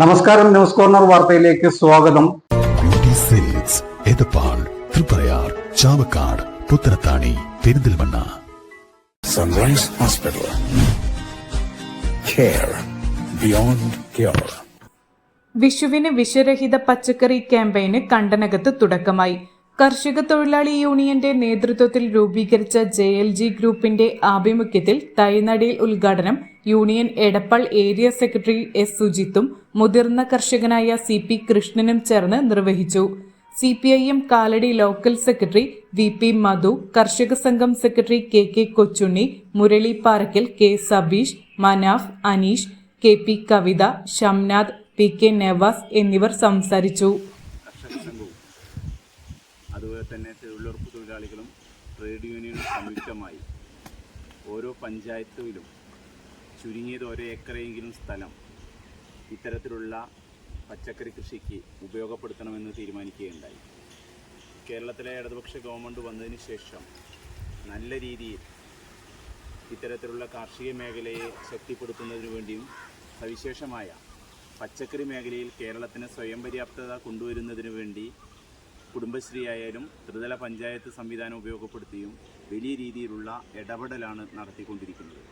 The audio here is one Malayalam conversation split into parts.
നമസ്കാരം ന്യൂസ് കോർണർ വാർത്തയിലേക്ക് സ്വാഗതം. Thriprayar Chavakkad Puthanathani Perinthalmanna. Sunrise hospital beyond. വിഷുവിന് വിഷരഹിത പച്ചക്കറി ക്യാമ്പയിന് കണ്ടനകത്ത് തുടക്കമായി. കർഷക തൊഴിലാളി യൂണിയന്റെ നേതൃത്വത്തിൽ രൂപീകരിച്ച ജെ എൽ ജി ഗ്രൂപ്പിന്റെ ആഭിമുഖ്യത്തിൽ തൈനടിയിൽ ഉദ്ഘാടനം union Edappal area secretary S സുജിത്തും മുതിർന്ന കർഷകനായ സി പി കൃഷ്ണനും ചേർന്ന് നിർവഹിച്ചു. C P I M Kalady local secretary V P Madhu Karshaka Sangham secretary K K Kochunni Murali Parakkal K Sabeesh Manaf Aneesh K P Kavitha Shamnath P K Navas എന്നിവർ സംസാരിച്ചു. അതുപോലെ തന്നെ തൊഴിലുറപ്പ് തൊഴിലാളികളും ട്രേഡ് യൂണിയനും സംയുക്തമായി ഓരോ പഞ്ചായത്തിലും ചുരുങ്ങിയത് ഒരേ ഏക്കറെങ്കിലും സ്ഥലം ഇത്തരത്തിലുള്ള പച്ചക്കറി കൃഷിക്ക് ഉപയോഗപ്പെടുത്തണമെന്ന് തീരുമാനിക്കുകയുണ്ടായി. കേരളത്തിലെ ഇടതുപക്ഷ ഗവൺമെന്റ് വന്നതിന് ശേഷം നല്ല രീതിയിൽ ഇത്തരത്തിലുള്ള കാർഷിക മേഖലയെ ശക്തിപ്പെടുത്തുന്നതിനു വേണ്ടിയും സവിശേഷമായ പച്ചക്കറി മേഖലയിൽ കേരളത്തിന് സ്വയം പര്യാപ്തത കൊണ്ടുവരുന്നതിനു വേണ്ടി കുടുംബശ്രീ ആയാലും ത്രിതല പഞ്ചായത്ത് സംവിധാനം ഉപയോഗപ്പെടുത്തിയും വലിയ രീതിയിലുള്ള ഇടപെടലാണ് നടത്തിക്കൊണ്ടിരിക്കുന്നത്.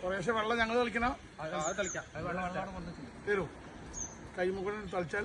കുറേശ്ശെ വെള്ളം ഞങ്ങൾ കളിക്കണം തരൂ. കൈമുകളിൽ തളിച്ചാൽ